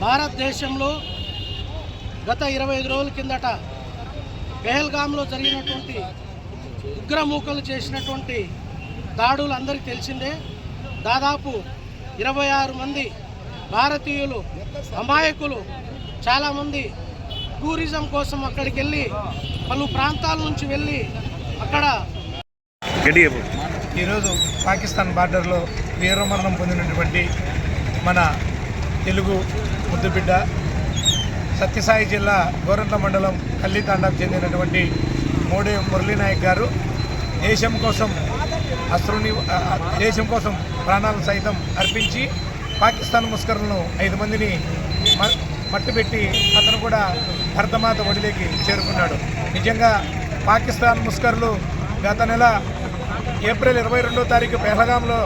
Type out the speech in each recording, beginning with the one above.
భారతదేశంలో గత ఇరవై ఐదు రోజుల కిందట పెహల్గామ్లో జరిగినటువంటి ఉగ్రమూకలు చేసినటువంటి దాడులు అందరికీ తెలిసిందే. దాదాపు ఇరవై ఆరు మంది భారతీయులు అమాయకులు చాలామంది టూరిజం కోసం అక్కడికి వెళ్ళి పలు ప్రాంతాల నుంచి వెళ్ళి అక్కడ ఈరోజు పాకిస్తాన్ బార్డర్లో వీరమరణం పొందినటువంటి మన తెలుగు ముద్దుబిడ్డ సత్యసాయి జిల్లా గోరంట్ల మండలం కల్లితాండాకు చెందినటువంటి మోడే మురళీనాయక్ గారు. దేశం కోసం అస్త్రుని దేశం కోసం ప్రాణాలు సైతం అర్పించి పాకిస్తాన్ ముస్కర్లను ఐదు మందిని మ- మట్టుపెట్టి అతను కూడా భరతమాత ఒడిలోకి చేరుకున్నాడు. నిజంగా పాకిస్తాన్ ముస్కర్లు గత నెల ఏప్రిల్ ఇరవై రెండో తారీఖు పెహలగాంలో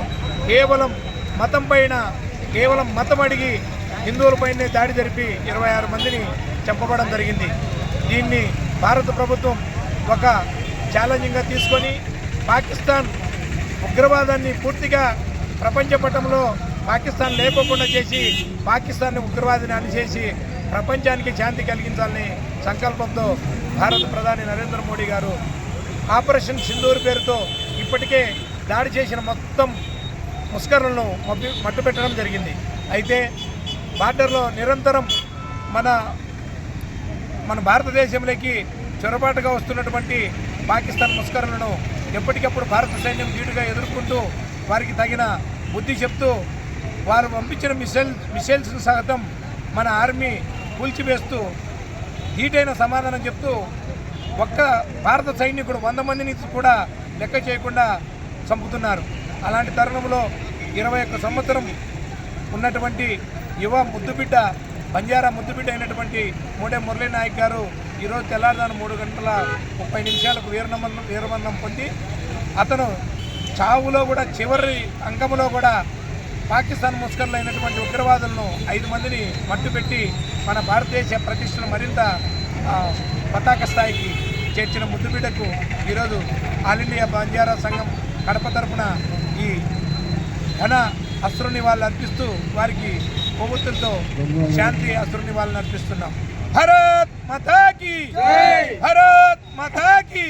కేవలం మతం పైన కేవలం మతం అడిగి హిందువులపైనే దాడి జరిపి ఇరవై ఆరు మందిని చంపబడం జరిగింది. దీన్ని భారత ప్రభుత్వం ఒక ఛాలెంజింగ్గా తీసుకొని పాకిస్తాన్ ఉగ్రవాదాన్ని పూర్తిగా ప్రపంచ పటంలో పాకిస్తాన్ లేకోకుండా చేసి పాకిస్తాన్ని ఉగ్రవాదిని అణిచేసి ప్రపంచానికి శాంతి కలిగించాలని సంకల్పంతో భారత ప్రధాని నరేంద్ర మోడీ గారు ఆపరేషన్ సింధూర్ పేరుతో ఇప్పటికే దాడి చేసిన మొత్తం ముస్కరులను మబ్బి మట్టుపెట్టడం జరిగింది. అయితే బార్డర్లో నిరంతరం మన మన భారతదేశంలోకి చొరబాటుగా వస్తున్నటువంటి పాకిస్తాన్ ముస్కరులను ఎప్పటికప్పుడు భారత సైన్యం ధీటుగా ఎదుర్కొంటూ వారికి తగిన బుద్ధి చెప్తూ వారు పంపించిన మిసైల్ మిసైల్స్ సగతం మన ఆర్మీ కూల్చివేస్తూ ధీటైన సమాధానం చెప్తూ ఒక్క భారత సైనికుడు వంద మందిని కూడా లెక్క చేయకుండా చంపుతున్నారు. అలాంటి తరుణంలో ఇరవై ఒక్క సంవత్సరం ఉన్నటువంటి యువ ముద్దుబిడ్డ బంజారా ముద్దుబిడ్డ అయినటువంటి మూడే మురళీ నాయక్ గారు ఈరోజు తెల్లారుదాను మూడు గంటల ముప్పై నిమిషాలకు వీరమరణం వీరమరణం పొంది అతను చావులో కూడా చివరి అంగంలో కూడా పాకిస్తాన్ ముస్కర్లు అయినటువంటి ఉగ్రవాదులను ఐదు మందిని మట్టుపెట్టి మన భారతదేశ ప్రతిష్టను మరింత పతాక స్థాయికి చేర్చిన ముద్దుబిడ్డకు ఈరోజు ఆల్ ఇండియా బంజారా సంఘం కడప తరపున ఈ ఘన అస్త్రు నివాళులు అర్పిస్తూ వారికి కొవ్వొత్తులతో శాంతి అస్త్రు నివాళులు అర్పిస్తున్నాం. భారత్ మాతాకి భారత్ మాతాకి